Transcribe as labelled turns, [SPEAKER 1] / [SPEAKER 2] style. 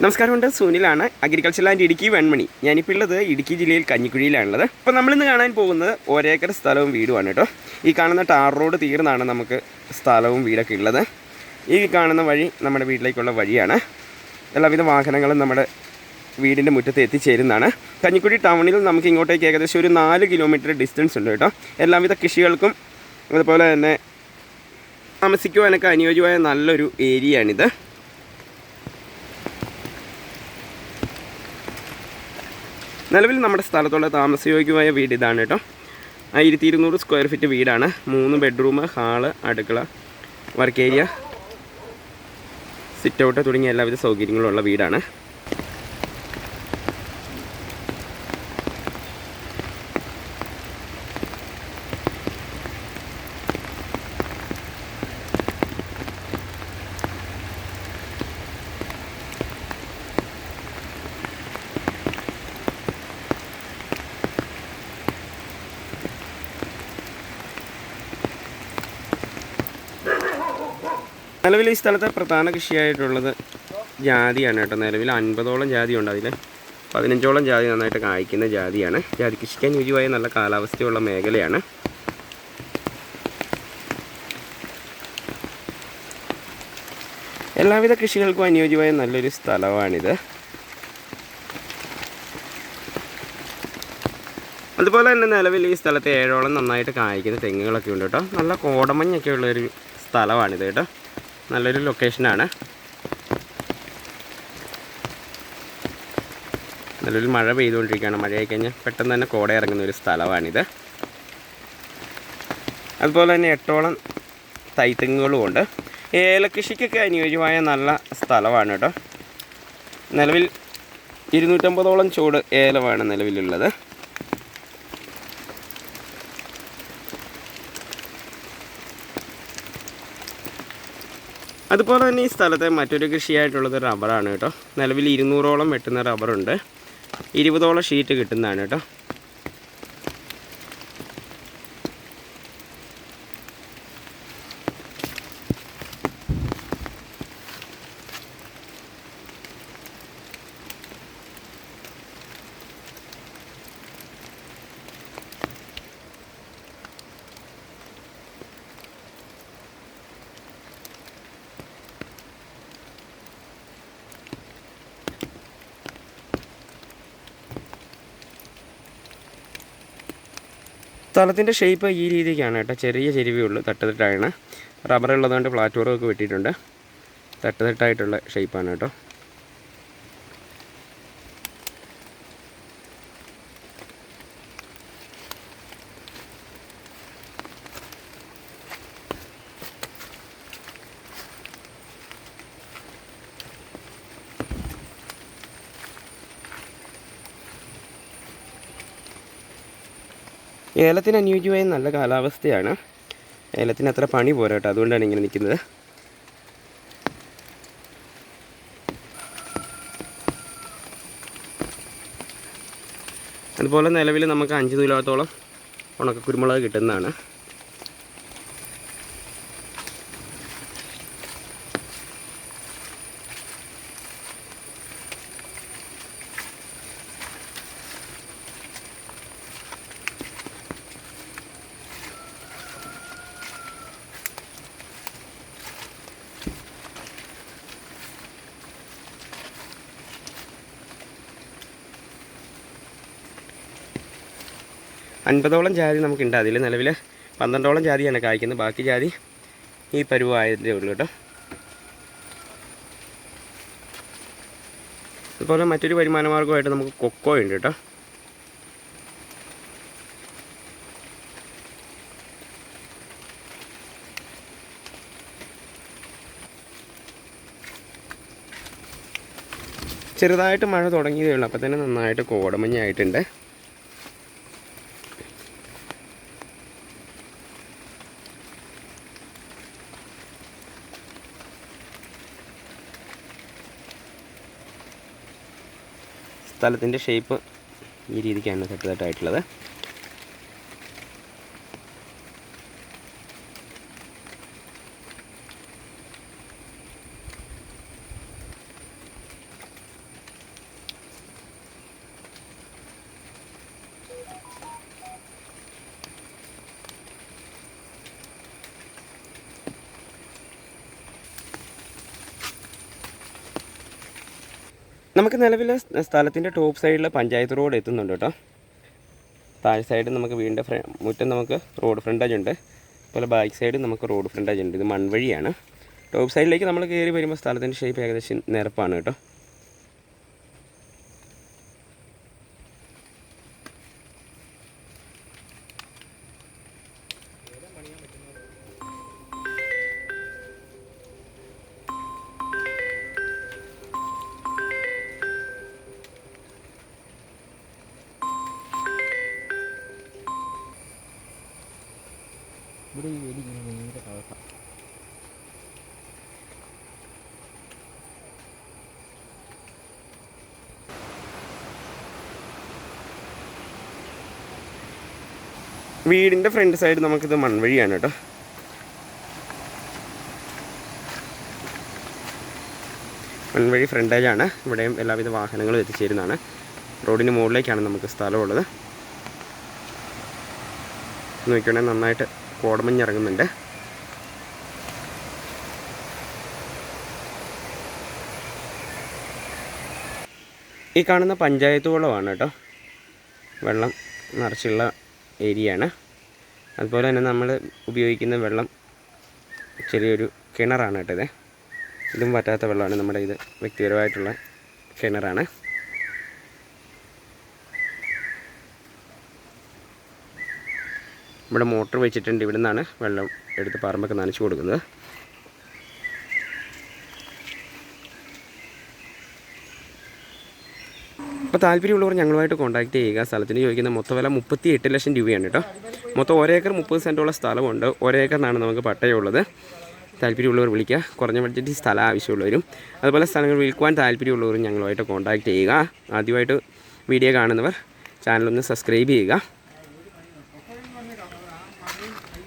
[SPEAKER 1] നമസ്കാരമുണ്ട് സുനിലാണ് agriculture land Idukki Venmani. ഞാനിപ്പോൾ ഉള്ളത് ഇടുക്കി ജില്ലയിൽ കഞ്ഞിക്കുഴിയിലാണുള്ളത്. അപ്പോൾ നമ്മളിന്ന് കാണാൻ പോകുന്നത് ഒരേക്കർ സ്ഥലവും വീടുമാണ് കേട്ടോ. ഈ കാണുന്ന ടാർ റോഡ് തീർന്നാണ് നമുക്ക് സ്ഥലവും വീടൊക്കെ ഉള്ളത്. ഈ കാണുന്ന വഴി നമ്മുടെ വീട്ടിലേക്കുള്ള വഴിയാണ്. എല്ലാവിധ വാഹനങ്ങളും നമ്മുടെ വീടിന്റെ മുറ്റത്ത് എത്തിച്ചേരുന്നതാണ്. കഞ്ഞിക്കുഴി ടൗണിൽ നമുക്ക് ഇങ്ങോട്ടേക്ക് ഏകദേശം ഒരു നാല് കിലോമീറ്റർ ഡിസ്റ്റൻസ് ഉണ്ട് കേട്ടോ. എല്ലാവിധ കൃഷികൾക്കും അതുപോലെ തന്നെ താമസിക്കുവാനൊക്കെ അനുയോജ്യമായ നല്ലൊരു ഏരിയയാണിത് നിലവിൽ നമ്മുടെ സ്ഥലത്തുള്ള താമസയോഗ്യമായ വീട് ഇതാണ് കേട്ടോ. ആയിരത്തി ഇരുന്നൂറ് സ്ക്വയർ ഫീറ്റ് വീടാണ്. മൂന്ന് ബെഡ്റൂം ഹാൾ അടുക്കള വർക്ക് ഏരിയ സിറ്റ് ഔട്ട് തുടങ്ങിയ എല്ലാവിധ സൗകര്യങ്ങളുള്ള വീടാണ്. നിലവിൽ ഈ സ്ഥലത്തെ പ്രധാന കൃഷിയായിട്ടുള്ളത് ജാതിയാണ് കേട്ടോ. നിലവിൽ അൻപതോളം ജാതി ഉണ്ട് അതിൽ പതിനഞ്ചോളം ജാതി നന്നായിട്ട് കായ്ക്കുന്ന ജാതിയാണ്. ജാതി കൃഷിക്ക് അനുയോജ്യമായ നല്ല കാലാവസ്ഥയുള്ള മേഖലയാണ്. എല്ലാവിധ കൃഷികൾക്കും അനുയോജ്യമായ നല്ലൊരു സ്ഥലമാണിത്. അതുപോലെ തന്നെ നിലവിൽ ഈ സ്ഥലത്ത് ഏഴോളം നന്നായിട്ട് കായ്ക്കുന്ന തെങ്ങുകളൊക്കെ ഉണ്ട് കേട്ടോ. നല്ല കോടമഞ്ഞൊക്കെ ഉള്ളൊരു സ്ഥലമാണിത് കേട്ടോ. നല്ലൊരു ലൊക്കേഷനാണ് നല്ലൊരു മഴ പെയ്തുകൊണ്ടിരിക്കുകയാണ്. മഴയായി കഴിഞ്ഞാൽ പെട്ടെന്ന് തന്നെ കോട ഇറങ്ങുന്ന ഒരു സ്ഥലമാണിത്. അതുപോലെ തന്നെ എട്ടോളം തൈത്തെങ്ങുകളും ഉണ്ട്. ഏലകൃഷിക്കൊക്കെ അനുയോജ്യമായ നല്ല സ്ഥലമാണ് കേട്ടോ. നിലവിൽ ഇരുന്നൂറ്റമ്പതോളം ചൂട് ഏലമാണ് നിലവിലുള്ളത്. അതുപോലെ തന്നെ ഈ സ്ഥലത്തെ മറ്റൊരു കൃഷിയായിട്ടുള്ളത് റബ്ബറാണ് കേട്ടോ. നിലവിൽ ഇരുന്നൂറോളം വെട്ടുന്ന റബ്ബറുണ്ട്. ഇരുപതോളം ഷീറ്റ് കിട്ടുന്നതാണ് കേട്ടോ. സ്ഥലത്തിന്റെ ഷേപ്പ് ഈ രീതിക്കാണ് കേട്ടോ. ചെറിയ ചെരുവേ ഉള്ളൂ തട്ടുതട്ടാണ്. റബ്ബർ ഉള്ളതുകൊണ്ട് പ്ലാറ്റ്ഫോറൊക്കെ വെട്ടിയിട്ടുണ്ട്. തട്ടുതട്ടായിട്ടുള്ള ഷേപ്പാണ് കേട്ടോ. ഏലത്തിന് അനുയോജ്യമായ നല്ല കാലാവസ്ഥയാണ്. ഏലത്തിന് അത്ര പണി പോരാ കേട്ടോ അതുകൊണ്ടാണ് ഇങ്ങനെ നിൽക്കുന്നത്. അതുപോലെ നിലവിൽ നമുക്ക് അഞ്ച് കിലോത്തോളം ഉണക്ക കുരുമുളക് കിട്ടുന്നതാണ്. അൻപതോളം ജാതി നമുക്കുണ്ട്. അതിൽ നിലവിൽ പന്ത്രണ്ടോളം ജാതിയാണ് കായ്ക്കുന്നത്. ബാക്കി ജാതി ഈ പരുവായതേ ഉള്ളൂ കേട്ടോ. അതുപോലെ മറ്റൊരു വരുമാന മാർഗമായിട്ട് നമുക്ക് കൊക്കോ ഉണ്ട് കേട്ടോ. ചെറുതായിട്ട് മഴ തുടങ്ങിയതേ ഉള്ളൂ. അപ്പോൾ തന്നെ നന്നായിട്ട് കോടമഞ്ഞായിട്ടുണ്ട്. സ്ഥലത്തിന്റെ ഷേപ്പ് ഈ രീതിക്കാണ് തട്ടുതട്ടായിട്ടുള്ളത് നമുക്ക് നിലവിൽ സ്ഥലത്തിന്റെ ടോപ്പ് സൈഡിൽ പഞ്ചായത്ത് റോഡ് എത്തുന്നുണ്ട് കേട്ടോ. താഴെ സൈഡ് നമുക്ക് ഫ്ര മുറ്റം നമുക്ക് റോഡ് ഫ്രണ്ടേജ് ഉണ്ട്. അതുപോലെ ബാക്ക് സൈഡ് നമുക്ക് റോഡ് ഫ്രണ്ടേജ് ഉണ്ട്. ഇത് മൺവഴിയാണ്. ടോപ്പ് സൈഡിലേക്ക് നമ്മൾ കയറി വരുമ്പോൾ സ്ഥലത്തിന്റെ ഷേപ്പ് ഏകദേശം നിരപ്പാണ് കേട്ടോ.
[SPEAKER 2] ഇവിടെ ഈ ഇങ്ങനെ
[SPEAKER 1] വീടിന്റെ ഫ്രണ്ട് സൈഡ് നമുക്കിത് മൺവഴിയാണ് കേട്ടോ. മൺവഴി ഫ്രണ്ടേജാണ് ഇവിടെയും എല്ലാവിധ വാഹനങ്ങളും എത്തിച്ചേരുന്നതാണ്. റോഡിന് മുകളിലേക്കാണ് നമുക്ക് സ്ഥലമുള്ളത്. നോക്കിയാണെങ്കിൽ നന്നായിട്ട് കോടമഞ്ഞ് ഇറങ്ങുന്നുണ്ട് ഈ കാണുന്ന പഞ്ചായത്ത് കുളമാണ് കേട്ടോ. വെള്ളം നിറച്ചുള്ള ഏരിയയാണ്. അതുപോലെ തന്നെ നമ്മൾ ഉപയോഗിക്കുന്ന വെള്ളം ചെറിയൊരു കിണറാണ് കേട്ടോ ഇത്. ഇതും പറ്റാത്ത വെള്ളമാണ്. നമ്മുടെ ഇത് വ്യക്തിപരമായിട്ടുള്ള കിണറാണ്. ഇവിടെ മോട്ടർ വെച്ചിട്ടുണ്ട്. ഇവിടെ നിന്നാണ് വെള്ളം എടുത്ത് പറമ്പൊക്കെ നനച്ചു കൊടുക്കുന്നത്. അപ്പോൾ താല്പര്യമുള്ളവർ ഞങ്ങളുമായിട്ട് കോൺടാക്ട് ചെയ്യുക. സ്ഥലത്തിന് ചോദിക്കുന്ന മൊത്തം വില മുപ്പത്തി എട്ട് ലക്ഷം രൂപയാണ് കേട്ടോ. മൊത്തം ഒരേക്കർ മുപ്പത് സെന്റോളം സ്ഥലമുണ്ട്. ഒരേക്കറിനാണ് നമുക്ക് പട്ടയമുള്ളത്. താല്പര്യമുള്ളവർ വിളിക്കുക. കുറഞ്ഞ ബഡ്ജറ്റിൽ സ്ഥലം ആവശ്യമുള്ളവരും. അതുപോലെ സ്ഥലങ്ങൾ വിൽക്കുവാൻ താല്പര്യമുള്ളവരും ഞങ്ങളുമായിട്ട് കോൺടാക്ട് ചെയ്യുക. ആദ്യമായിട്ട് വീഡിയോ കാണുന്നവർ ചാനലൊന്ന് സബ്സ്ക്രൈബ് ചെയ്യുക.